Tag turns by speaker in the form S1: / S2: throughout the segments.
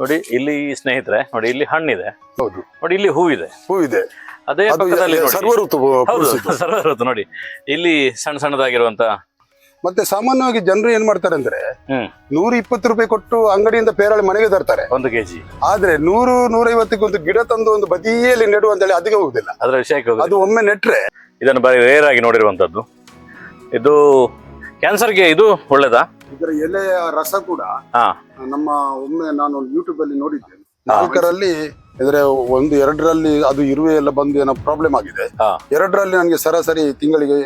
S1: ನೋಡಿ ಇಲ್ಲಿ ಸ್ನೇಹಿತರೆ ನೋಡಿ ಇಲ್ಲಿ ಹಣ್ಣಿದೆ.
S2: ಹೌದು.
S1: ನೋಡಿ ಇಲ್ಲಿ ಹೂವಿದೆ.
S2: ಹೂವಿದೆ.
S1: ಅದೇ
S2: ಅದು
S1: ಪಕ್ಕದಲ್ಲಿ ನೋಡಿ.
S2: ಸರ್ವ ಋತು
S1: ಹೌದು
S2: ಪೂರೈಸಿದ್ದು.
S1: ಋತು ನೋಡಿ. ಇಲ್ಲಿ ಸಣ್ಣ ಸಣ್ಣದಾಗಿರುವಂತ
S2: ಮತ್ತೆ ಸಾಮಾನ್ಯವಾಗಿ ಜನರು ಏನ್ ಮಾಡ್ತಾರೆ ಅಂದ್ರೆ
S1: ಹ್ಮ್.
S2: ನೂರ ಇಪ್ಪತ್ತು ರೂಪಾಯಿ ಕೊಟ್ಟು ಅಂಗಡಿಯಿಂದ ಪೇರಳೆ ಮನೆಗೆ ತರ್ತಾರೆ.
S1: ಒಂದು ಕೆಜಿ.
S2: ಆದ್ರೆ ನೂರು ನೂರೈವತ್ತಕ್ಕೆ ಒಂದು ಗಿಡ ತಂದು ಒಂದು ಬದಿಯಲ್ಲಿ ನೆಡು ಅಂತೇಳಿ ಅದಕ್ಕೆ ಹೋಗುದಿಲ್ಲ.
S1: ಅದರ ವಿಷಯಕ್ಕೆ ಹೋಗುದು
S2: ಅದು ಒಮ್ಮೆ ನೆಟ್ರೆ
S1: ಇದನ್ನು ಬಾರಿ ರೇರ್ ಆಗಿ ನೋಡಿರುವಂತದ್ದು. ಇದು ಕ್ಯಾನ್ಸರ್ಗೆ ಇದು ಒಳ್ಳೇದಾ?
S2: ಇದರ ಎಲೆಯ ರಸ ಕೂಡ
S1: ಹಾ.
S2: ನಮ್ಮ ಒಮ್ಮೆ ನಾನು ಯೂಟ್ಯೂಬ್ ಅಲ್ಲಿ ನೋಡಿದ್ದೇನೆ. ನಾಲ್ಕರಲ್ಲಿ ಅಂದ್ರೆ ಒಂದು ಎರಡರಲ್ಲಿ ಅದು ಇರುವೆ ಎಲ್ಲ ಬಂದು ಏನೋ ಪ್ರಾಬ್ಲಮ್ ಆಗಿದೆ.
S1: ಹಾ.
S2: ಎರಡರಲ್ಲಿ ನನಗೆ ಸರಾಸರಿ ತಿಂಗಳಿಗೆ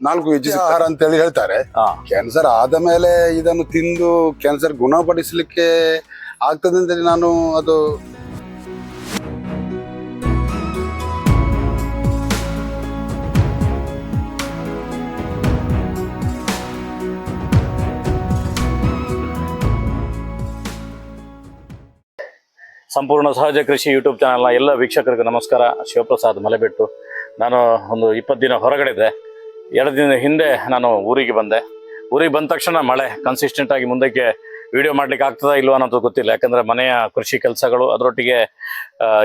S2: ನಾಲ್ಕು ಹೆಜ್ಜೆ ಆಹಾರ ಅಂತ ಹೇಳಿ ಹೇಳ್ತಾರೆ.
S1: ಹಾ.
S2: ಕ್ಯಾನ್ಸರ್ ಆದ ಮೇಲೆ ಇದನ್ನು ತಿಂದು ಕ್ಯಾನ್ಸರ್ ಗುಣಪಡಿಸಲಿಕ್ಕೆ ಆಗ್ತದೆ ಅಂತೇಳಿ ನಾನು ಅದು
S1: ಸಂಪೂರ್ಣ ಸಹಜ ಕೃಷಿ ಯೂಟ್ಯೂಬ್ ಚಾನಲ್ನ ಎಲ್ಲ ವೀಕ್ಷಕರಿಗೆ ನಮಸ್ಕಾರ. ಶಿವಪ್ರಸಾದ್ ಮಲೆಬೆಟ್ಟು. ನಾನು ಒಂದು ಇಪ್ಪತ್ತು ದಿನ ಹೊರಗಡೆ ಇದ್ದೆ ಎರಡು ದಿನ ಹಿಂದೆ ನಾನು ಊರಿಗೆ ಬಂದೆ. ಊರಿಗೆ ಬಂದ ತಕ್ಷಣ ಮಳೆ ಕನ್ಸಿಸ್ಟೆಂಟಾಗಿ ಮುಂದಕ್ಕೆ ವಿಡಿಯೋ ಮಾಡ್ಲಿಕ್ಕೆ ಆಗ್ತದಾ ಇಲ್ವಾ ಅನ್ನೋದು ಗೊತ್ತಿಲ್ಲ. ಯಾಕಂದ್ರೆ ಮನೆಯ ಕೃಷಿ ಕೆಲಸಗಳು, ಅದರೊಟ್ಟಿಗೆ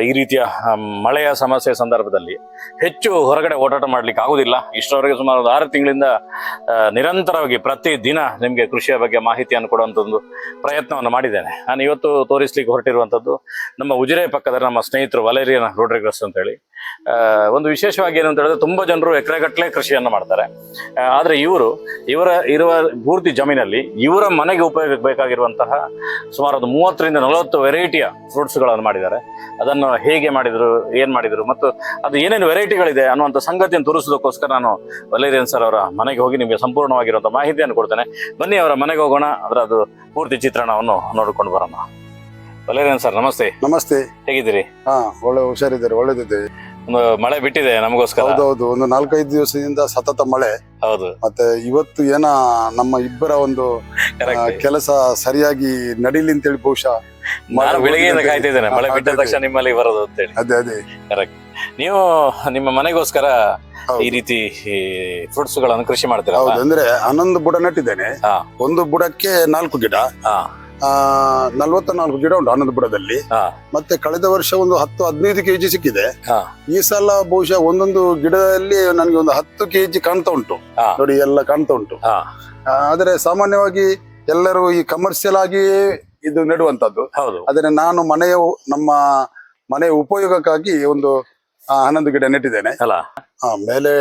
S1: ಈ ರೀತಿಯ ಮಳೆಯ ಸಮಸ್ಯೆ ಸಂದರ್ಭದಲ್ಲಿ ಹೆಚ್ಚು ಹೊರಗಡೆ ಓಡಾಟ ಮಾಡ್ಲಿಕ್ಕೆ ಆಗುದಿಲ್ಲ. ಇಷ್ಟರವರೆಗೆ ಸುಮಾರು ಆರು ತಿಂಗಳಿಂದ ನಿರಂತರವಾಗಿ ಪ್ರತಿ ದಿನ ನಿಮಗೆ ಕೃಷಿಯ ಬಗ್ಗೆ ಮಾಹಿತಿಯನ್ನು ಕೊಡುವಂಥದ್ದು ಪ್ರಯತ್ನವನ್ನು ಮಾಡಿದ್ದೇನೆ. ನಾನು ಇವತ್ತು ತೋರಿಸ್ಲಿಕ್ಕೆ ಹೊರಟಿರುವಂಥದ್ದು ನಮ್ಮ ಉಜಿರೆ ಪಕ್ಕದ ನಮ್ಮ ಸ್ನೇಹಿತರು ವಲೇರಿಯನ್ ಅಂತ ಹೇಳಿ ಒಂದು ವಿಶೇಷವಾಗಿ ಏನಂತ ಹೇಳಿದ್ರೆ ತುಂಬಾ ಜನರು ಎಕರೆಗಟ್ಟಲೆ ಕೃಷಿಯನ್ನು ಮಾಡ್ತಾರೆ. ಆದ್ರೆ ಇವರು, ಇವರ ಇರುವ ಪೂರ್ತಿ ಜಮೀನಲ್ಲಿ ಇವರ ಮನೆಗೆ ಉಪಯೋಗಕ್ಕೆ ಬೇಕಾಗಿರುವಂತಹ ಸುಮಾರು ಒಂದು ಮೂವತ್ತರಿಂದ ನಲವತ್ತು ವೆರೈಟಿಯ ಫ್ರೂಟ್ಸ್ಗಳನ್ನು ಮಾಡಿದ್ದಾರೆ. ಅದನ್ನು ಹೇಗೆ ಮಾಡಿದ್ರು ಏನು ಮಾಡಿದ್ರು ಮತ್ತು ಅದು ಏನೇನು ವೆರೈಟಿಗಳಿದೆ ಅನ್ನುವಂಥ ಸಂಗತಿಯನ್ನು ತೋರಿಸೋದಕ್ಕೋಸ್ಕರ ನಾನು ವಲೇರಿಯನ್ ಸರ್ ಅವರ ಮನೆಗೆ ಹೋಗಿ ನಿಮಗೆ ಸಂಪೂರ್ಣವಾಗಿರುವಂಥ ಮಾಹಿತಿಯನ್ನು ಕೊಡ್ತೇನೆ. ಬನ್ನಿ ಅವರ ಮನೆಗೆ ಹೋಗೋಣ ಅದರ ಅದು ಪೂರ್ತಿ ಚಿತ್ರಣವನ್ನು ನೋಡಿಕೊಂಡು ಬರೋಣ. ವಲೇರಿಯನ್ ಸರ್ ನಮಸ್ತೆ.
S2: ನಮಸ್ತೆ.
S1: ಹೇಗಿದ್ದೀರಿ?
S2: ಹಾ ಒಳ್ಳೆ ಹುಷಾರಿದ್ದಾರೆ ಒಳ್ಳೆದಿದೆ.
S1: ಒಂದು ಮಳೆ ಬಿಟ್ಟಿದೆ ನಮಗೋಸ್ಕರ.
S2: ಹೌದೌದು ಒಂದು ನಾಲ್ಕೈದು ದಿವಸದಿಂದ ಸತತ ಮಳೆ.
S1: ಹೌದು.
S2: ಮತ್ತೆ ಇವತ್ತು ಏನ ನಮ್ಮ ಇಬ್ಬರ ಒಂದು ಕೆಲಸ ಸರಿಯಾಗಿ ನಡೀಲಿ ಅಂತೇಳಿ ಬಹುಶಃ
S1: ನಾನು ಬೆಳಿಗ್ಗೆಯಿಂದ. ಕಾಯ್ತಿದ್ದೇನೆ ಮಳೆ ಬಿಟ್ಟ ತಕ್ಷಣ ನಿಮ್ಮಲ್ಲಿ ಬರೋದು ಅಂತೇಳಿ.
S2: ಅದೇ ಅದೇ.
S1: ನೀವು ನಿಮ್ಮ ಮನೆಗೋಸ್ಕರ ಈ ರೀತಿ ಫ್ರೂಟ್ಸ್ಗಳನ್ನು ಕೃಷಿ ಮಾಡ್ತೀರಾ
S2: ಹೌದು ಅಂದ್ರೆ ಹನ್ನೊಂದು ಬುಡ ನೆಟ್ಟಿದ್ದೇನೆ. ಒಂದು ಬುಡಕ್ಕೆ ನಾಲ್ಕು ಗಿಡ. ನಲ್ವತ್ತ ನಾಲ್ಕು ಗಿಡ ಉಂಟು
S1: ಆನಂದಪುರದಲ್ಲಿ
S2: ಮತ್ತೆ ಕಳೆದ ವರ್ಷ ಒಂದು ಹತ್ತು ಹದಿನೈದು ಕೆಜಿ ಸಿಕ್ಕಿದೆ. ಈ ಸಲ ಬಹುಶಃ ಒಂದೊಂದು ಗಿಡದಲ್ಲಿ ನನಗೆ ಒಂದು ಹತ್ತು ಕೆಜಿ ಕಾಣ್ತಾ ಉಂಟು. ನೋಡಿ ಎಲ್ಲ ಕಾಣ್ತಾ ಉಂಟು. ಆದರೆ ಸಾಮಾನ್ಯವಾಗಿ ಎಲ್ಲರೂ ಈ ಕಮರ್ಷಿಯಲ್ ಆಗಿ ಇದು ನೆಡುವಂತದ್ದು ಆದ್ರೆ ನಾನು ಮನೆಯ ನಮ್ಮ ಮನೆಯ ಉಪಯೋಗಕ್ಕಾಗಿ ಒಂದು ಹನ್ನೊಂದು ಗಿಡ ನೆಟ್ಟಿದ್ದೇನೆ
S1: ಅಲ್ಲ?
S2: ಆ, ಮೇಲೆ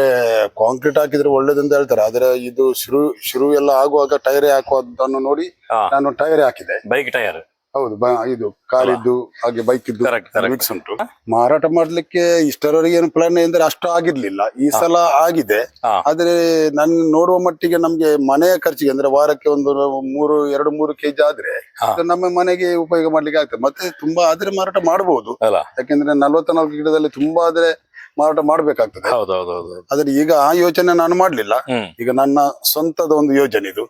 S2: ಕಾಂಕ್ರೀಟ್ ಹಾಕಿದ್ರೆ ಒಳ್ಳೇದಂತ ಹೇಳ್ತಾರೆ. ಆದ್ರೆ ಇದು ಶುರು ಶುರು ಎಲ್ಲ ಆಗುವಾಗ ಟೈರ್ ಹಾಕುವುದನ್ನು ನೋಡಿ ನಾನು ಟೈರ್ ಹಾಕಿದೆ.
S1: ಬೈಕ್ ಟೈರ್
S2: ಹೌದು ಬ- ಇದು ಕಾರಿದ್ದು ಹಾಗೆ ಬೈಕ್ ಇದ್ದು
S1: Correct, correct.
S2: ಮಿಕ್ಸ್ ಉಂಟು. ಮಾರಾಟ ಮಾಡ್ಲಿಕ್ಕೆ ಇಷ್ಟರವರೆಗೆ ಏನು ಪ್ಲಾನ್ ಎಂದ್ರೆ ಅಷ್ಟು ಆಗಿರ್ಲಿಲ್ಲ. ಈ ಸಲ ಆಗಿದೆ.
S1: ಹಾ.
S2: ಆದ್ರೆ ನನ್ ನೋಡುವ ಮಟ್ಟಿಗೆ ನಮ್ಗೆ ಮನೆಯ ಖರ್ಚಿಗೆ ಅಂದ್ರೆ ವಾರಕ್ಕೆ ಒಂದು ಮೂರು ಎರಡು ಮೂರು ಕೆಜಿ ಆದ್ರೆ
S1: ಹಾ.
S2: ಅದು ನಮ್ಮ ಮನೆಗೆ ಉಪಯೋಗ ಮಾಡ್ಲಿಕ್ಕೆ ಆಗ್ತದೆ. ಮತ್ತೆ ತುಂಬಾ ಆದ್ರೆ ಮಾರಾಟ ಮಾಡಬಹುದು
S1: ಅಲ್ಲ.
S2: ಯಾಕೆಂದ್ರೆ ನಲ್ವತ್ನಾಲ್ಕು ಗಿಡದಲ್ಲಿ ತುಂಬಾ ಆದ್ರೆ ಮಾರಾಟ ಮಾಡ್ಬೇಕಾಗ್ತದೆ.
S1: ಹೌದು ಹೌದು ಹೌದು
S2: ಆದ್ರೆ ಈಗ ಆ ಯೋಚನೆ ನಾನು ಮಾಡ್ಲಿಲ್ಲ.
S1: ಹ್ಮ್.
S2: ಈಗ ನನ್ನ ಸ್ವಂತದ ಒಂದು ಯೋಜನೆ ಇದು.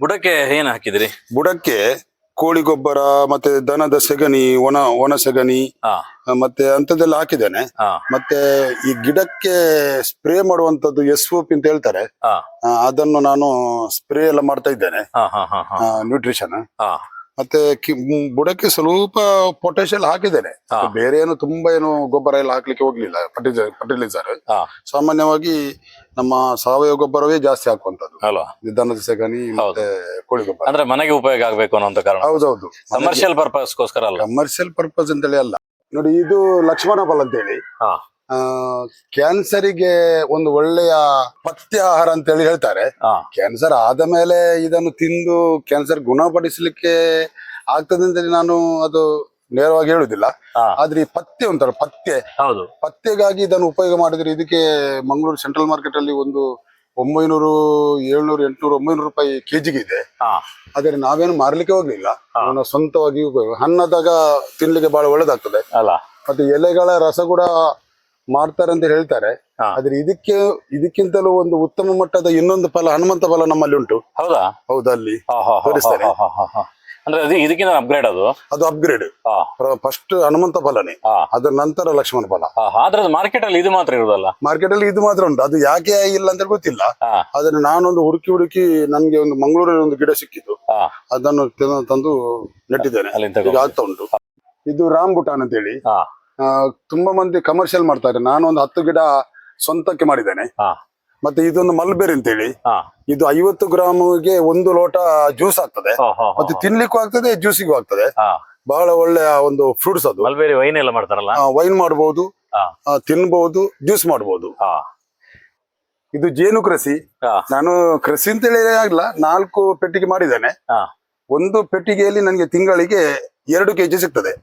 S1: ಬುಡಕ್ಕೆ ಏನ್ ಹಾಕಿದಿರಿ?
S2: ಬುಡಕ್ಕೆ ಕೋಳಿ ಗೊಬ್ಬರ ಮತ್ತೆ ದನದ ಸೆಗಣಿ ಒಣ ಒಣ ಸೆಗಣಿ
S1: ಹಾ.
S2: ಮತ್ತೆ ಅಂತದೆಲ್ಲ ಹಾಕಿದ್ದೇನೆ.
S1: ಹಾ.
S2: ಮತ್ತೆ ಈ ಗಿಡಕ್ಕೆ ಸ್ಪ್ರೇ ಮಾಡುವಂತದ್ದು ಎಸ್ ಓಪಿ ಅಂತ ಹೇಳ್ತಾರೆ.
S1: ಹಾ.
S2: ಆ, ಅದನ್ನು ನಾನು ಸ್ಪ್ರೇ ಎಲ್ಲ ಮಾಡ್ತಾ ಇದ್ದೇನೆ.
S1: ಹಾ ಹಾ ಹಾ ಹಾ.
S2: ನ್ಯೂಟ್ರಿಷನ್
S1: ಹಾ.
S2: ಮತ್ತೆ ಕಿ- ಮ್, ಬುಡಕ್ಕೆ ಸ್ವಲ್ಪ ಪೊಟ್ಯಾಶಿಯಲ್ ಹಾಕಿದ್ದೇನೆ.
S1: ಹಾ.
S2: ಬೇರೆ ಏನು ತುಂಬಾ ಏನು ಗೊಬ್ಬರ ಎಲ್ಲ ಹಾಕ್ಲಿಕ್ಕೆ ಹೋಗ್ಲಿಲ್ಲ ಫರ್ಟಿಲೈಸರ್ ಫರ್ಟಿಲೈಸರ್
S1: ಹಾ.
S2: ಸಾಮಾನ್ಯವಾಗಿ ನಮ್ಮ ಸಾವಯವ ಗೊಬ್ಬರವೇ ಜಾಸ್ತಿ ಹಾಕುವಂತದ್ದು
S1: ಅಲ್ವಾ
S2: ಇದು ದನದ ಸೆಗಣಿ ಮತ್ತೆ ಕೋಳಿ ಗೊಬ್ಬರ.
S1: ಅಂದ್ರೆ ಮನೆಗೆ ಉಪಯೋಗ ಆಗ್ಬೇಕು ಅನ್ನೋ ಕಾರಣ.
S2: ಹೌದೌದು.
S1: ಕಮರ್ಷಿಯಲ್ ಪರ್ಪಸ್ಗೋಸ್ಕರ ಅಲ್ಲ.
S2: ಕಮರ್ಷಿಯಲ್ ಪರ್ಪಸ್ ಅಂತೇಳಿ ಅಲ್ಲ. ನೋಡಿ ಇದು ಲಕ್ಷ್ಮಣ ಫಲ ಅಂತೇಳಿ.
S1: ಹಾ.
S2: ಕ್ಯಾನ್ಸರಿಗೆ ಒಂದು ಒಳ್ಳೆಯ ಪಥ್ಯ ಆಹಾರ ಅಂತೇಳಿ ಹೇಳ್ತಾರೆ.
S1: ಹಾ.
S2: ಕ್ಯಾನ್ಸರ್ ಆದ ಮೇಲೆ ಇದನ್ನು ತಿಂದು ಕ್ಯಾನ್ಸರ್ ಗುಣಪಡಿಸಲಿಕ್ಕೆ ಆಗ್ತದೆ ಅಂತ ನಾನು ಅದು ನೇರವಾಗಿ ಹೇಳುದಿಲ್ಲ ಆದ್ರೆ ಈ ಪಥ್ಯ ಉಂಟಲ್ಲ ಪಥ್ಯ.
S1: ಹೌದು.
S2: ಪಥ್ಯಗಾಗಿ ಇದನ್ನು ಉಪಯೋಗ ಮಾಡಿದ್ರೆ ಇದಕ್ಕೆ ಮಂಗಳೂರು ಸೆಂಟ್ರಲ್ ಮಾರ್ಕೆಟ್ ಅಲ್ಲಿ ಒಂದು ಒಂಬೈನೂರು ಏಳ್ನೂರು ಎಂಟ್ನೂರು ಒಂಬೈನೂರು ರೂಪಾಯಿ ಕೆಜಿಗೆ ಇದೆ. ಆದ್ರೆ ನಾವೇನು ಮಾರ್ಲಿಕ್ಕೆ ಹೋಗ್ಲಿಲ್ಲ. ನಾವು ಸ್ವಂತವಾಗಿ ಹಣ್ಣಾದಾಗ ತಿನ್ಲಿಕ್ಕೆ ಬಹಳ ಒಳ್ಳೇದಾಗ್ತದೆ.
S1: ಅಲ್ಲ.
S2: ಮತ್ತೆ ಎಲೆಗಳ ರಸ ಕೂಡ ಮಾಡ್ತಾರೆ ಅಂತ ಹೇಳ್ತಾರೆ. ಆದ್ರೆ ಇದಕ್ಕೆ ಇದಕ್ಕಿಂತಲೂ ಒಂದು ಉತ್ತಮ ಮಟ್ಟದ ಇನ್ನೊಂದು ಫಲ ಹನುಮಂತ ಫಲ ನಮ್ಮಲ್ಲಿ ಉಂಟು.
S1: ಹೌದಾ?
S2: ಹೌದು ಅಲ್ಲಿ
S1: ಅಂದ್ರೆ ಅದು ಇದಕ್ಕಿಂತ ಅಪ್ಗ್ರೇಡ್ ಅದು?
S2: ಅದು ಅಪ್ಗ್ರೇಡ್ ಫಸ್ಟ್ ಹನುಮಂತ ಫಲನೇ. ಅದರ ನಂತರ ಲಕ್ಷ್ಮಣ ಫಲ.
S1: ಆದ್ರೆ ಮಾರ್ಕೆಟ್ ಅಲ್ಲಿ ಇದು ಮಾತ್ರ ಇರುದಲ್ಲ?
S2: ಮಾರ್ಕೆಟ್ ಅಲ್ಲಿ ಇದು ಮಾತ್ರ ಉಂಟು. ಅದು ಯಾಕೆ ಇಲ್ಲ ಅಂತ ಗೊತ್ತಿಲ್ಲ. ಆದ್ರೆ ನಾನೊಂದು ಹುಡುಕಿ ಹುಡುಕಿ ನನ್ಗೆ ಒಂದು ಮಂಗಳೂರಿನ ಒಂದು ಗಿಡ ಸಿಕ್ಕಿತು. ಅದನ್ನು ತಂದು ನೆಟ್ಟಿದ್ದೇನೆ. ಆಗ್ತಾ ಉಂಟು. ಇದು ರಾಮ್ ಬುಟಾನ್ ಅಂತೇಳಿ.
S1: ಹಾ.
S2: ಆ, ತುಂಬಾ ಮಂದಿ ಕಮರ್ಷಿಯಲ್ ಮಾಡ್ತಾರೆ ನಾನು ಒಂದು ಹತ್ತು ಗಿಡ ಸ್ವಂತಕ್ಕೆ ಮಾಡಿದ್ದೇನೆ.
S1: ಹಾ.
S2: ಮತ್ತೆ ಇದೊಂದು ಮಲ್ಬೇರಿ ಅಂತೇಳಿ. ಇದು ಐವತ್ತು ಗ್ರಾಮ್ಗೆ ಒಂದು ಲೋಟ ಜ್ಯೂಸ್ ಆಗ್ತದೆ. ಮತ್ತೆ ತಿನ್ಲಿಕ್ಕೂ ಆಗ್ತದೆ ಜ್ಯೂಸಿಗೂ ಆಗ್ತದೆ. ಬಹಳ ಒಳ್ಳೆಯ ಒಂದು ಫ್ರೂಟ್ಸ್ ಅದು.
S1: ಮಲ್ಬೇರಿ ವೈನ್ ಎಲ್ಲ ಮಾಡ್ತಾರಲ್ಲ?
S2: ವೈನ್ ಮಾಡಬಹುದು
S1: ಹಾ.
S2: ತಿನ್ಬಹುದು ಜ್ಯೂಸ್ ಮಾಡಬಹುದು
S1: ಹಾ.
S2: ಇದು ಜೇನು ಕೃಷಿ. ನಾನು ಕೃಷಿ ಅಂತ ಹೇಳಿ ಆಗಲ್ಲ ನಾಲ್ಕು ಪೆಟ್ಟಿಗೆ ಮಾಡಿದ್ದೇನೆ.
S1: ಹಾ.
S2: ಒಂದು ಪೆಟ್ಟಿಗೆಯಲ್ಲಿ ನನಗೆ ತಿಂಗಳಿಗೆ ಎರಡು ಕೆಜಿ ಸಿಗ್ತದೆ.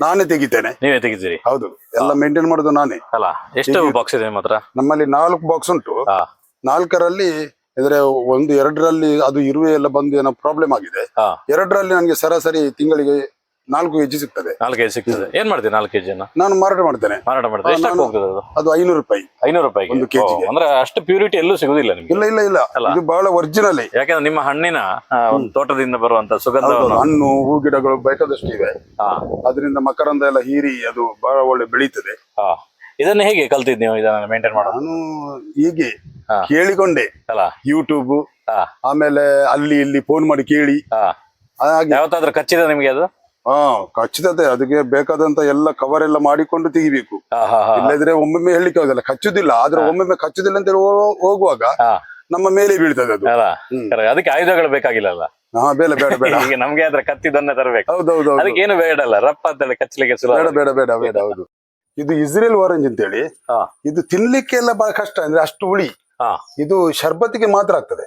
S2: ನಾನೇ ತೆಗಿತೇನೆ.
S1: ನೀವೇ ತೆಗಿತೀರಿ?
S2: ಹೌದು. ಎಲ್ಲ ಮೇಂಟೈನ್ ಮಾಡೋದು ನಾನೇ.
S1: ಅಲ್ಲ ಎಷ್ಟು ಬಾಕ್ಸ್ ಇದೆ ನಿಮ್ಮ ಹತ್ರ?
S2: ನಮ್ಮಲ್ಲಿ ನಾಲ್ಕು ಬಾಕ್ಸ್ ಉಂಟು.
S1: ಹಾ.
S2: ನಾಲ್ಕರಲ್ಲಿ ಅಂದ್ರೆ ಒಂದು ಎರಡರಲ್ಲಿ ಅದು ಇರುವೆ ಎಲ್ಲ ಬಂದು ಏನೋ ಪ್ರಾಬ್ಲಮ್ ಆಗಿದೆ.
S1: ಹಾ.
S2: ಎರಡರಲ್ಲಿ ನನಗೆ ಸರಾಸರಿ ತಿಂಗಳಿಗೆ ನಾಲ್ಕು ಕೆಜಿ ಸಿಗ್ತದೆ.
S1: ನಾಲ್ಕು ಕೆಜಿ ಸಿಗ್ತದೆ. ಏನ್ ಮಾಡ್ತೀನಿ ನಾಲ್ಕು ಕೆಜಿ
S2: ನಾನು ಮಾರಾಟ ಮಾಡ್ತೇನೆ.
S1: ಮಾರಾಟ ಮಾಡ್ತೇನೆ ಎಷ್ಟಕ್ಕೆ
S2: ನಾನು-
S1: ಹೋಗ್ತದೆ ಅದು?
S2: ಅದು ಐನೂರು ರೂಪಾಯಿ.
S1: ಐನೂರು ರೂಪಾಯಿಗೆ?
S2: ಒಂದು ಕೆಜಿ
S1: ಓ, ಅಂದ್ರೆ ಅಷ್ಟು ಪ್ಯೂರಿಟಿ ಎಲ್ಲೂ ಸಿಗುದಿಲ್ಲ ನಿಮ್ಗೆ?
S2: ಇಲ್ಲ ಇಲ್ಲ ಇಲ್ಲ.
S1: ಅಲ್ಲ?
S2: ಇದು ಬಹಳ ಒರಿಜಿನಲ್
S1: ಯಾಕಂದ್ರೆ ನಿಮ್ಮ ಹಣ್ಣಿನ ಆ, ಒಂದು ತೋಟದಿಂದ ಬರುವಂತ ಸುಗಂಧ
S2: ಹಣ್ಣು ಹೂ ಗಿಡಗಳು ಬೇಕಾದಷ್ಟು ಇವೆ.
S1: ಹಾ.
S2: ಅದರಿಂದ ಮಕರಂದ ಎಲ್ಲ ಹೀರಿ ಅದು ಬಹಳ ಒಳ್ಳೆ ಬೆಳೀತದೆ.
S1: ಹಾ. ಇದನ್ನ ಹೇಗೆ ಕಲ್ತಿದ್ ನೀವು? ಇದನ್ನ ಮೇಂಟೈನ್ ಮಾಡೋದು?
S2: ನಾನು ಹೀಗೆ
S1: ಹಾ.
S2: ಕೇಳಿಕೊಂಡೆ.
S1: ಅಲ್ಲ.
S2: ಯೂಟ್ಯೂಬ್
S1: ಹಾ.
S2: ಆಮೇಲೆ ಅಲ್ಲಿ ಇಲ್ಲಿ ಫೋನ್ ಮಾಡಿ ಕೇಳಿ.
S1: ಹಾ.
S2: ಹಾಗೆ.
S1: ಯಾವತ್ತಾದ್ರೂ ಕಚ್ಚಿದ ನಿಮ್ಗೆ ಅದು?
S2: ಹಾ ಖಚಿತತೆ ಅದಕ್ಕೆ ಬೇಕಾದಂತ ಎಲ್ಲ ಕವರ್ ಎಲ್ಲ ಮಾಡಿಕೊಂಡು ತೆಗಿಬೇಕು. ಇಲ್ಲದ್ರೆ ಒಮ್ಮೊಮ್ಮೆ ಹೇಳಲಿಕ್ಕೆ ಆಗುದಿಲ್ಲ ಕಚ್ಚುದಿಲ್ಲ. ಆದ್ರೆ ಒಮ್ಮೊಮ್ಮೆ ಕಚ್ಚುದಿಲ್ಲ ಅಂತ ಹೋಗುವಾಗ ನಮ್ಮ ಮೇಲೆ ಬೀಳ್ತದೆ ಅದು.
S1: ಅದಕ್ಕೆ ಆಯುಧಗಳು ಬೇಕಾಗಿಲ್ಲ ಅಲ್ಲ?
S2: ಹಾ ಬೇಡ ಬೇಡ ಬೇಡ.
S1: ನಮ್ಗೆ ಆದ್ರೆ ಕತ್ತಿದ್ದನ್ನ ತರಬೇಕು.
S2: ಹೌದೌದು
S1: ಅದಕ್ಕೆ ಏನು ಬೇಡ ಅಲ್ಲ ರಪ್ಪ ಅಂತೇಳಿ ಕಚ್ಚಲಿಕ್ಕೆ
S2: ಬೇಡ ಬೇಡ ಬೇಡ ಬೇಡ ಹೌದು. ಇದು ಇಸ್ರೇಲ್ ಆರೆಂಜ್ ಅಂತೇಳಿ ಇದು ತಿನ್ಲಿಕ್ಕೆ ಎಲ್ಲ ಬಹಳ ಕಷ್ಟ ಅಂದ್ರೆ ಅಷ್ಟು ಹುಳಿ. ಇದು ಶರ್ಬತ್ತಿಗೆ ಮಾತ್ರ ಆಗ್ತದೆ.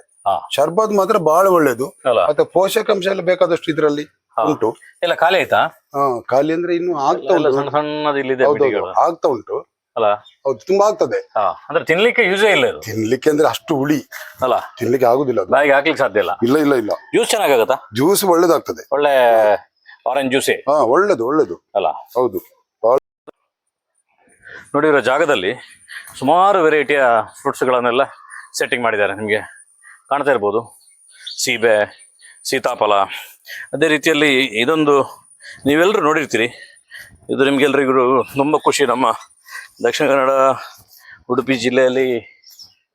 S2: ಶರ್ಬತ್ ಮಾತ್ರ ಬಹಳ ಒಳ್ಳೇದು. ಮತ್ತೆ ಪೋಷಕಾಂಶ ಎಲ್ಲ ಬೇಕಾದಷ್ಟು ಇದರಲ್ಲಿ. ಉಂಟು.
S1: ಎಲ್ಲ ಖಾಲಿ ಆಯ್ತಾ?
S2: ಹಾ ಖಾಲಿ ಅಂದ್ರೆ ಇನ್ನು ಆಗ್ತಾ ಉಂಟು.
S1: ಸಣ್ಣ ಸಣ್ಣದಿಲ್ಲಿದೆ
S2: ಹೌದೌದು ಆಗ್ತಾ ಉಂಟು.
S1: ಅಲ್ಲ.
S2: ಹೌದು ತುಂಬಾ ಆಗ್ತದೆ.
S1: ಹಾ ಅಂದ್ರೆ ತಿನ್ಲಿಕ್ಕೆ ಯೂಸೇ ಇಲ್ಲ ಇದು?
S2: ತಿನ್ಲಿಕ್ಕೆ ಅಂದ್ರೆ ಅಷ್ಟು ಹುಳಿ.
S1: ಅಲ್ಲ.
S2: ತಿನ್ಲಿಕ್ಕೆ ಆಗುದಿಲ್ಲ ಅದು.
S1: ಬಾಯಿಗೆ ಹಾಕ್ಲಿಕ್ಕೆ ಸಾಧ್ಯ ಇಲ್ಲ?
S2: ಇಲ್ಲ ಇಲ್ಲ ಇಲ್ಲ.
S1: ಜ್ಯೂಸ್ ಚೆನ್ನಾಗಾಗತ್ತಾ?
S2: ಜ್ಯೂಸ್ ಒಳ್ಳೇದಾಗ್ತದೆ.
S1: ಒಳ್ಳೆ ಆರೆಂಜ್ ಜ್ಯೂಸೇ
S2: ಹಾ ಒಳ್ಳೇದು ಒಳ್ಳೇದು.
S1: ಅಲ್ಲ.
S2: ಹೌದು.
S1: ನೋಡಿರೋ ಜಾಗದಲ್ಲಿ ಸುಮಾರು ವೆರೈಟಿಯ ಫ್ರೂಟ್ಸ್ಗಳನ್ನೆಲ್ಲ ಸೆಟ್ಟಿಂಗ್ ಮಾಡಿದ್ದಾರೆ ನಿಮಗೆ. ಕಾಣ್ತಾ ಇರ್ಬೋದು. ಸೀಬೆ, ಸೀತಾಫಲ. ಅದೇ ರೀತಿಯಲ್ಲಿ ಇದೊಂದು ನೀವೆಲ್ಲರೂ ನೋಡಿರ್ತೀರಿ. ಇದು ನಿಮಗೆಲ್ಲರಿಗೂ ತುಂಬ ಖುಷಿ. ನಮ್ಮ ದಕ್ಷಿಣ ಕನ್ನಡ, ಉಡುಪಿ ಜಿಲ್ಲೆಯಲ್ಲಿ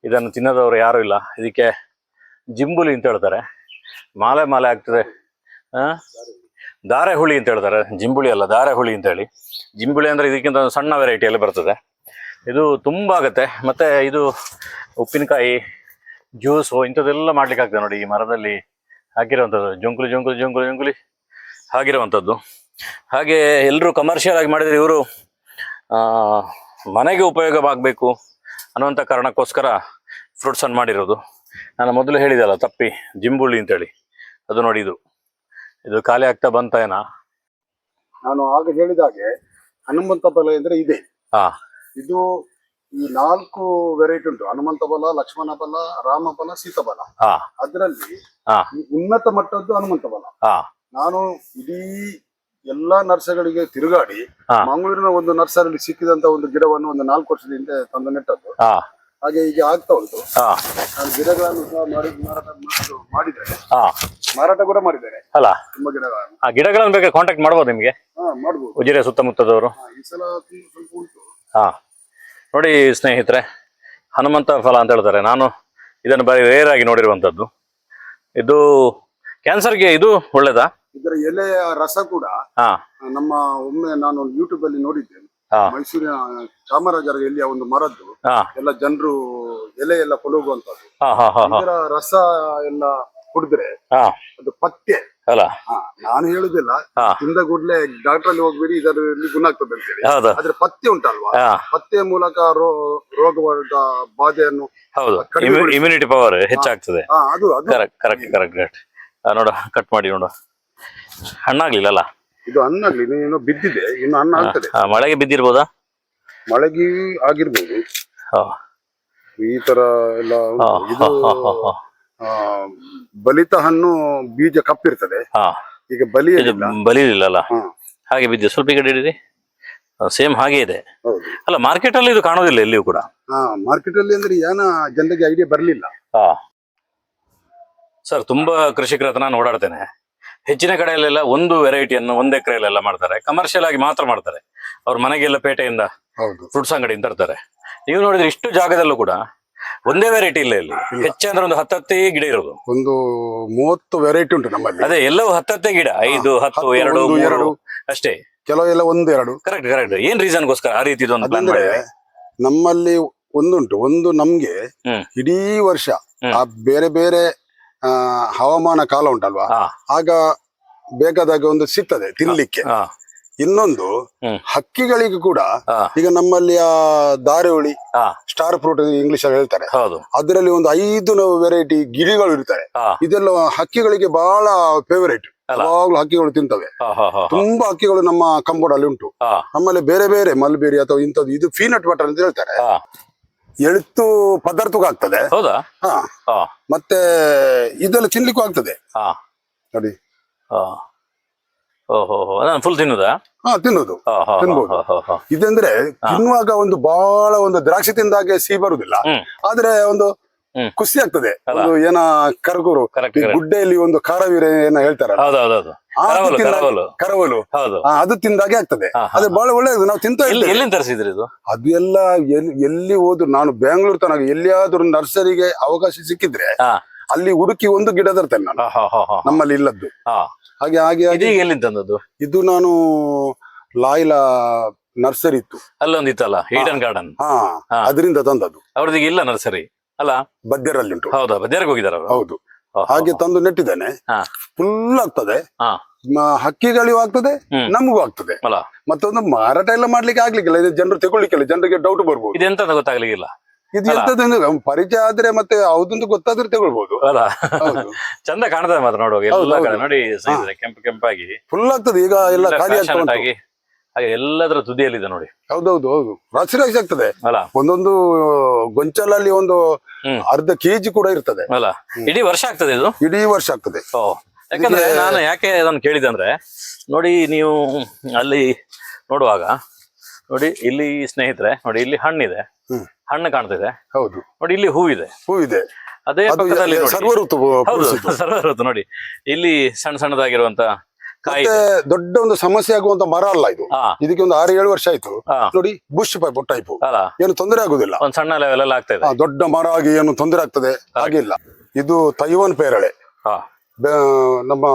S1: ಇದನ್ನು ತಿನ್ನದವರು ಯಾರೂ ಇಲ್ಲ. ಇದಕ್ಕೆ ಜಿಂಬುಲಿ ಅಂತ ಹೇಳ್ತಾರೆ. ಮಾಲೆ ಮಾಲೆ ಆಗ್ತದೆ? ದಾರೆ ಹುಳಿ ಅಂತ ಹೇಳ್ತಾರೆ. ಜಿಂಬುಳಿ ಅಲ್ಲ ಧಾರೆ ಹುಳಿ ಅಂತ ಹೇಳಿ. ಜಿಂಬುಳಿ ಅಂದರೆ ಇದಕ್ಕಿಂತ ಒಂದು ಸಣ್ಣ ವೆರೈಟಿಯಲ್ಲಿ ಬರ್ತದೆ. ಇದು ತುಂಬ ಆಗುತ್ತೆ. ಮತ್ತು ಇದು ಉಪ್ಪಿನಕಾಯಿ ಜ್ಯೂಸು ಇಂಥದ್ದೆಲ್ಲ ಮಾಡ್ಲಿಕ್ಕೆ ಆಗ್ತದೆ ನೋಡಿ ಈ ಮರದಲ್ಲಿ. ಹಾಕಿರುವಂಥದ್ದು ಜುಂಕುಲಿ ಜುಂಕುಲಿ ಜುಂಕುಲಿ ಜುಂಕುಲಿ. ಹಾಗಿರುವಂಥದ್ದು. ಹಾಗೆ ಎಲ್ಲರೂ ಕಮರ್ಷಿಯಲ್ ಆಗಿ ಮಾಡಿದ್ರೆ ಇವರು ಮನೆಗೆ ಉಪಯೋಗವಾಗಬೇಕು ಅನ್ನುವಂಥ ಕಾರಣಕ್ಕೋಸ್ಕರ ಫ್ರೂಟ್ಸನ್ನು ಮಾಡಿರೋದು. ನಾನು ಮೊದಲು ಹೇಳಿದಲ್ಲ ತಪ್ಪಿ ಜಿಂಬುಳ್ಳಿ ಅಂತೇಳಿ. ಅದು ನೋಡಿ ಇದು. ಇದು ಖಾಲಿ ಆಗ್ತಾ ಬಂತ ಏನಾ
S2: ನಾನು ಆಗ ಹೇಳಿದಾಗೆ ಹನುಮಂತ ಫಲ ಅಂದ್ರೆ ಇದೆ.
S1: ಹಾ.
S2: ಇದು ಈ ನಾಲ್ಕು ವೆರೈಟಿ ಉಂಟು. ಹನುಮಂತ ಬಲ ಲಕ್ಷ್ಮಣ ಬಲ ರಾಮ ಬಲ
S1: ಸೀತಾಬಲ
S2: ಅದರಲ್ಲಿ ಉನ್ನತ ಮಟ್ಟದ್ದು ಹನುಮಂತ
S1: ಬಲ.
S2: ನಾನು ಇಡೀ ಎಲ್ಲಾ ನರ್ಸಗಳಿಗೆ ತಿರುಗಾಡಿ. ಮಂಗಳೂರಿನ ಒಂದು ನರ್ಸರಿಯಲ್ಲಿ ಸಿಕ್ಕಿದಂತ ಒಂದು ಗಿಡವನ್ನು ಒಂದು ನಾಲ್ಕು ವರ್ಷದ ಹಿಂದೆ ತಂದು ನೆಟ್ಟದ್ದು.
S1: ಹಾ.
S2: ಹಾಗೆ ಈಗ ಆಗ್ತಾ ಉಂಟು.
S1: ಹಾ.
S2: ನಾನು ಗಿಡಗಳನ್ನು ಸಹ ಮಾಡಿ ಮಾರಾಟ ಮಾಡಿ- ಮಾಡಿದ್ದೇನೆ
S1: ಹಾ.
S2: ಮಾರಾಟ ಕೂಡ ಮಾಡಿದ್ದೇನೆ.
S1: ಅಲ್ಲ?
S2: ತುಂಬಾ ಗಿಡಗಳನ್ನು.
S1: ಆ ಗಿಡಗಳನ್ನು ಬೇಕಾದ್ರೆ ಕಾಂಟ್ಯಾಕ್ಟ್ ಮಾಡಬಹುದು ನಿಮಗೆ?
S2: ಹಾ ಮಾಡ್ಬೋದು.
S1: ಉಜಿರೆ ಸುತ್ತಮುತ್ತದವರು?
S2: ಈ ಸಲ ಸ್ವಲ್ಪ ಉಂಟು.
S1: ಹಾ. ನೋಡಿ ಸ್ನೇಹಿತರೆ ಹನುಮಂತ ಫಲ ಅಂತ ಹೇಳ್ತಾರೆ. ನಾನು ಇದನ್ನು ಬರೀ ರೇರ್ ಆಗಿ ನೋಡಿರುವಂಥದ್ದು. ಇದು ಕ್ಯಾನ್ಸರ್ಗೆ ಇದು ಒಳ್ಳೇದಾ?
S2: ಇದರ ಎಲೆಯ ರಸ ಕೂಡ
S1: ಹಾ.
S2: ನಮ್ಮ ಒಮ್ಮೆ ನಾನು ಯೂಟ್ಯೂಬ್ ಅಲ್ಲಿ ನೋಡಿದ್ದೇನೆ.
S1: ಹಾ.
S2: ಮೈಸೂರಿನ ಚಾಮರಾಜರ ಎಲ್ಲಿಯ ಒಂದು ಮರದ್ದು
S1: ಹಾ.
S2: ಎಲ್ಲ ಜನರು ಎಲೆ ಎಲ್ಲ ಕೊಲೋಗುವಂತದ್ದು
S1: ಹಾ ಹಾ ಹಾ ಹಾ.
S2: ಇದರ ರಸ ಎಲ್ಲ ಕುಡಿದ್ರೆ
S1: ಹಾ.
S2: ಅದು ಪಥ್ಯ
S1: ಅಲ್ಲ?
S2: ನಾನು ಹೇಳುದಿಲ್ಲ. ತಿಂದ ಕೂಡಲೇ ಡಾಕ್ಟರ್ ಅಲ್ಲಿ ಹೋಗ್ಬೇಡಿ ಇದರಲ್ಲಿ ಗುಣ ಆಗ್ತದೆ ಅಂತ ಹೇಳಿ
S1: ಹೌದು.
S2: ಆದ್ರೆ ಪತ್ತೆ ಉಂಟಲ್ವಾ? ಪಥ್ಯ ಮೂಲಕ ರೋಗವಾದ ಬಾಧೆಯನ್ನು
S1: ಹೌದು. ಇಮ್ಯುನಿಟಿ ಪವರ್ ಹೆಚ್ಚಾಗ್ತದೆ.
S2: ಅದು
S1: ಕರೆಕ್ಟ್ ಕರೆಕ್ಟ್ ಕರೆಕ್ಟ್ ನೋಡು ಕಟ್ ಮಾಡಿ ನೋಡ. ಹಣ್ಣಾಗ್ಲಿಲ್ಲ
S2: ಇದು ಹಣ್ಣಾಗ್ಲಿ ಏನೋ ಬಿದ್ದಿದೆ ಇನ್ನು ಹಣ್ಣು ಆಗ್ತದೆ.
S1: ಮಳೆಗೆ ಬಿದ್ದಿರ್ಬೋದಾ?
S2: ಮಳೆಗೆ ಆಗಿರ್ಬೋದು.
S1: ಹಾ.
S2: ಈ ತರ ಎಲ್ಲ ಇದು ಬಲಿತ ಹಣ್ಣು ಬೀಜ ಕಪ್ಪಿರ್ತದೆ.
S1: ಹಾ.
S2: ಈಗ ಬಲಿ
S1: ಬಲಿಲಿಲ್ಲಲ್ಲ? ಹಾಗೆ ಬಿದ್ದೆ ಸ್ವಲ್ಪ ಈ ಕಡೆ ಹಿಡೀರಿ. ಸೇಮ್ ಹಾಗೆ ಇದೆ. ಅಲ್ಲ ಮಾರ್ಕೆಟ್ ಅಲ್ಲಿ ಇದು ಕಾಣೋದಿಲ್ಲ ಎಲ್ಲಿಯೂ ಕೂಡ?
S2: ಮಾರ್ಕೆಟ್ ಅಲ್ಲಿ ಅಂದ್ರೆ ಏನ ಜನರಿಗೆ ಐಡಿಯಾ ಬರ್ಲಿಲ್ಲ.
S1: ಹಾ. ಸರ್ ತುಂಬಾ ಕೃಷಿಕರ ಹತ್ರ ನಾನು ಓಡಾಡ್ತೇನೆ. ಹೆಚ್ಚಿನ ಕಡೆಯಲ್ಲೆಲ್ಲ ಒಂದು ವೆರೈಟಿಯನ್ನು ಒಂದ್ ಎಕರೆಯಲ್ಲೆಲ್ಲ ಮಾಡ್ತಾರೆ. ಕಮರ್ಷಿಯಲ್ ಆಗಿ ಮಾತ್ರ ಮಾಡ್ತಾರೆ. ಅವ್ರ ಮನೆಗೆಲ್ಲ ಪೇಟೆಯಿಂದ
S2: ಹೌದು.
S1: ಫ್ರೂಟ್ಸ್ ಅಂಗಡಿಯಿಂದ ತರ್ತಾರೆ. ನೀವು ನೋಡಿದ್ರೆ ಇಷ್ಟು ಜಾಗದಲ್ಲೂ ಕೂಡ ಒಂದೇ ವೆರೈಟಿ ಇಲ್ಲ ಇಲ್ಲಿ. ಹೆಚ್ಚಂದ್ರೆ ಒಂದು ಹತ್ತತ್ತೇ ಗಿಡ ಇರೋದು.
S2: ಒಂದು ಮೂವತ್ತು ವೆರೈಟಿ ಉಂಟು ನಮ್ಮಲ್ಲಿ.
S1: ಅದೇ ಎಲ್ಲವೂ ಹತ್ತತ್ತೇ ಗಿಡ. ಐದು ಹತ್ತು ಎರಡು
S2: ಒಂದು,
S1: ಮೂರು.
S2: ಎರಡು.
S1: ಅಷ್ಟೇ
S2: ಕೆಲವೆಲ್ಲ ಒಂದು ಎರಡು.
S1: ಕರೆಕ್ಟ್ ಕರೆಕ್ಟ್ ಏನ್ ರೀಸನ್ಗೋಸ್ಕರ ಆ ರೀತಿ ಪ್ಲಾನ್
S2: ಅದಂದ್ರೆ
S1: ಮಾಡಿದ್ರೆ?
S2: ನಮ್ಮಲ್ಲಿ ಒಂದುಂಟು. ಒಂದು ನಮ್ಗೆ
S1: ಹ್ಮ್.
S2: ಇಡೀ ವರ್ಷ
S1: ಹ್ಮ್.
S2: ಆ ಬೇರೆ ಬೇರೆ ಆ, ಹವಾಮಾನ ಕಾಲ ಉಂಟಲ್ವಾ?
S1: ಹಾ.
S2: ಆಗ ಬೇಕಾದಾಗ ಒಂದು ಸಿಗ್ತದೆ ತಿನ್ಲಿಕ್ಕೆ.
S1: ಹಾ.
S2: ಇನ್ನೊಂದು ಹಕ್ಕಿಗಳಿಗೆ ಕೂಡ ಈಗ ನಮ್ಮಲ್ಲಿ ಆ ದಾರೆಹುಳಿ ಸ್ಟಾರ್ ಫ್ರೂಟ್ ಇಂಗ್ಲಿಷ್ ಅಲ್ಲಿ ಹೇಳ್ತಾರೆ.
S1: ಹೌದು.
S2: ಅದರಲ್ಲಿ ಒಂದು ಐದು ವೆರೈಟಿ ಗಿಳಿಗಳು ಇರ್ತಾರೆ ಇದೆಲ್ಲ ಹಕ್ಕಿಗಳಿಗೆ ಬಹಳ ಫೇವರೇಟ್. ಯಾವಾಗ್ಲೂ ಹಕ್ಕಿಗಳು ತಿಂತವೆ. ತುಂಬಾ ಹಕ್ಕಿಗಳು ನಮ್ಮ ಕಂಬೋಡಲ್ಲಿ ಉಂಟು. ನಮ್ಮಲ್ಲಿ ಬೇರೆ ಬೇರೆ ಮಲ್ಬೇರಿ ಅಥವಾ ಇಂಥದ್ದು. ಇದು ಫೀನಟ್ ಬಟರ್ ಅಂತ ಹೇಳ್ತಾರೆ. ಎಳ್ತು ಪದಾರ್ಥಕ್ಕೂ ಆಗ್ತದೆ.
S1: ಹೌದಾ?
S2: ಹಾ.
S1: ಹಾ.
S2: ಮತ್ತೆ ಇದೆಲ್ಲ ತಿನ್ಲಿಕ್ಕೂ ಆಗ್ತದೆ.
S1: ಹಾ.
S2: ನೋಡಿ.
S1: ಫುಲ್ ತಿನ್ನುದಾ?
S2: ಹಾ ತಿನ್ನೋದು. ತಿನ್ಬೋದು. ಇದಂದ್ರೆ ತಿನ್ನುವಾಗ ಒಂದು ಬಹಳ ಒಂದು ದ್ರಾಕ್ಷಿ ತಿಂದಾಗೆ ಸಿಹಿ ಬರುದಿಲ್ಲ. ಆದ್ರೆ ಒಂದು ಖುಷಿ ಆಗ್ತದೆ. ಒಂದು ಏನ ಕರಗುರು ಗುಡ್ಡೆಯಲ್ಲಿ ಒಂದು ಖಾರವೀರ ಏನ ಹೇಳ್ತಾರಲ್ಲ.
S1: ಕರವಲು
S2: ಅದು ತಿಂದಾಗೆ ಆಗ್ತದೆ. ಅದು ಬಹಳ ಒಳ್ಳೇದು. ನಾವು ತಿಂತ
S1: ಎಲ್ಲಿ ತರಿಸಿದ್ರಿ ಇದು?
S2: ಅದು ಎಲ್ಲ ಎಲ್ಲಿ ಹೋದ್ರು ನಾನು ಬೆಂಗಳೂರು ತನಕ ಎಲ್ಲಿಯಾದ್ರೂ ನರ್ಸರಿಗೆ ಅವಕಾಶ ಸಿಕ್ಕಿದ್ರೆ ಅಲ್ಲಿ ಹುಡುಕಿ ಒಂದು ಗಿಡ ತರ್ತೇನೆ ನಾನು. ನಮ್ಮಲ್ಲಿ ಇಲ್ಲದ್ದು.
S1: ಹಾ.
S2: ಹಾಗೆ ಹಾಗೆ ಹಾಗೆ.
S1: ಎಲ್ಲಿಂದ ತಂದದ್ದು
S2: ಇದು ನಾನು ಲಾಯ್ಲಾ ನರ್ಸರಿ ಇತ್ತು.
S1: ಅಲ್ಲೊಂದು ಇತ್ತಲ್ಲ ಈಡನ್ ಗಾರ್ಡನ್
S2: ಹಾ. ಅದರಿಂದ ತಂದದ್ದು.
S1: ಅವ್ರ್ದಿಗೆ ಇಲ್ಲ ನರ್ಸರಿ ಅಲ್ಲ?
S2: ಬದ್ಯರಲ್ಲಿ ಉಂಟು.
S1: ಹೌದಾ ಬದ್ಯಾರಿಗೆ ಹೋಗಿದಾರ
S2: ಹೌದು. ಹಾಗೆ ತಂದು ನೆಟ್ಟಿದ್ದೇನೆ.
S1: ಹಾ.
S2: ಫುಲ್ ಆಗ್ತದೆ. ಹಕ್ಕಿಗಳಿಗೂ ಆಗ್ತದೆ ನಮಗೂ ಆಗ್ತದೆ.
S1: ಅಲ್ಲ.
S2: ಮತ್ತೊಂದು ಮಾರಾಟ ಎಲ್ಲ ಮಾಡ್ಲಿಕ್ಕೆ ಆಗ್ಲಿಕ್ಕಿಲ್ಲ ಇದು ಜನರು ತಗೊಳ್ಳಿಕ್ಕಿಲ್ಲ ಜನರಿಗೆ ಡೌಟ್ ಬರ್ಬೋದು.
S1: ಇದೆಂತ ಗೊತ್ತಾಗ್ಲಿಕ್ಕಿಲ್ಲ.
S2: ಇದು ಎಂತದಂದ್ರೆ ಪರಿಚಯ ಆದ್ರೆ ಮತ್ತೆ ಹೌದಂತ ಗೊತ್ತಾದ್ರೆ ತಗೊಳ್ಬಹುದು
S1: ಅಲ್ಲ. ಚಂದ ಕಾಣ್ತದೆ ಮಾತ್ರ ನೋಡುವಾಗ ಎಲ್ಲ ಕಡೆ ನೋಡಿ ಕೆಂಪು ಕೆಂಪಾಗಿ.
S2: ಫುಲ್ ಆಗ್ತದೆ. ಈಗ ಎಲ್ಲ ಖಾಲಿ ಆಗ್ತಾ
S1: passionate
S2: ಉಂಟು.
S1: ಆಗಿ. ಹಾಗೆ ಎಲ್ಲದರ ತುದಿಯಲ್ಲಿದೆ ನೋಡಿ.
S2: ಹೌದೌದು ಹೌದು. ರಾಶಿ ರಾಶಿ ಆಗ್ತದೆ.
S1: ಅಲ್ಲ.
S2: ಒಂದೊಂದು ಗೊಂಚಲಲ್ಲಿ ಒಂದು
S1: ಹ್ಮ್.
S2: ಅರ್ಧ ಕೆಜಿ ಕೂಡ ಇರ್ತದೆ.
S1: ಅಲ್ಲ. ಇಡೀ ವರ್ಷ ಆಗ್ತದೆ ಇದು?
S2: ಇಡೀ ವರ್ಷ ಆಗ್ತದೆ.
S1: ಓ. ಯಾಕಂದ್ರೆ ನಾನು ಯಾಕೆ ಅದನ್ನು ಕೇಳಿದೆ ಅಂದ್ರೆ ನೋಡಿ ನೀವು ಅಲ್ಲಿ ನೋಡುವಾಗ ನೋಡಿ ಇಲ್ಲಿ ಸ್ನೇಹಿತರೆ ನೋಡಿ ಇಲ್ಲಿ ಹಣ್ಣಿದೆ.
S2: ಹ್ಮ್.
S1: ಹಣ್ಣು ಕಾಣ್ತಿದೆ.
S2: ಹೌದು.
S1: ನೋಡಿ ಇಲ್ಲಿ ಹೂವಿದೆ.
S2: ಹೂವಿದೆ.
S1: ಅದೇ
S2: ಅದು
S1: ಪಕ್ಕದಲ್ಲಿ ನೋಡಿ.
S2: ಸರ್ವಋತು
S1: ಹೌದು. ನೋಡಿ. ಇಲ್ಲಿ ಸಣ್ಣ ಸಣ್ಣದಾಗಿರುವಂತ ಕಾಯಿ
S2: ಮತ್ತೆ ದೊಡ್ಡ ಒಂದು ಸಮಸ್ಯೆ ಆಗುವಂತ ಮರ ಅಲ್ಲ ಇದು.
S1: ಹಾ.
S2: ಇದಕ್ಕೆ ಒಂದು ಆರು ಏಳು ವರ್ಷ ಆಯ್ತು.
S1: ಹಾ.
S2: ನೋಡಿ ಬುಷ್ ಪೈಪ್ ಟೈಪ್
S1: ಅಲ್ಲ.
S2: ಏನು ತೊಂದರೆ ಆಗುದಿಲ್ಲ.
S1: ಒಂದ್ ಸಣ್ಣ ಲೆವೆಲ್ ಎಲ್ಲ ಆಗ್ತಾ ಇದೆ.
S2: ದೊಡ್ಡ ಮರ ಆಗಿ ಏನು ತೊಂದರೆ ಆಗ್ತದೆ? ಹಾಗಿಲ್ಲ. ಇದು ತೈವಾನ್ ಪೇರಳೆ.
S1: ಹಾ.
S2: ಬೆ- ನಮ್ಮ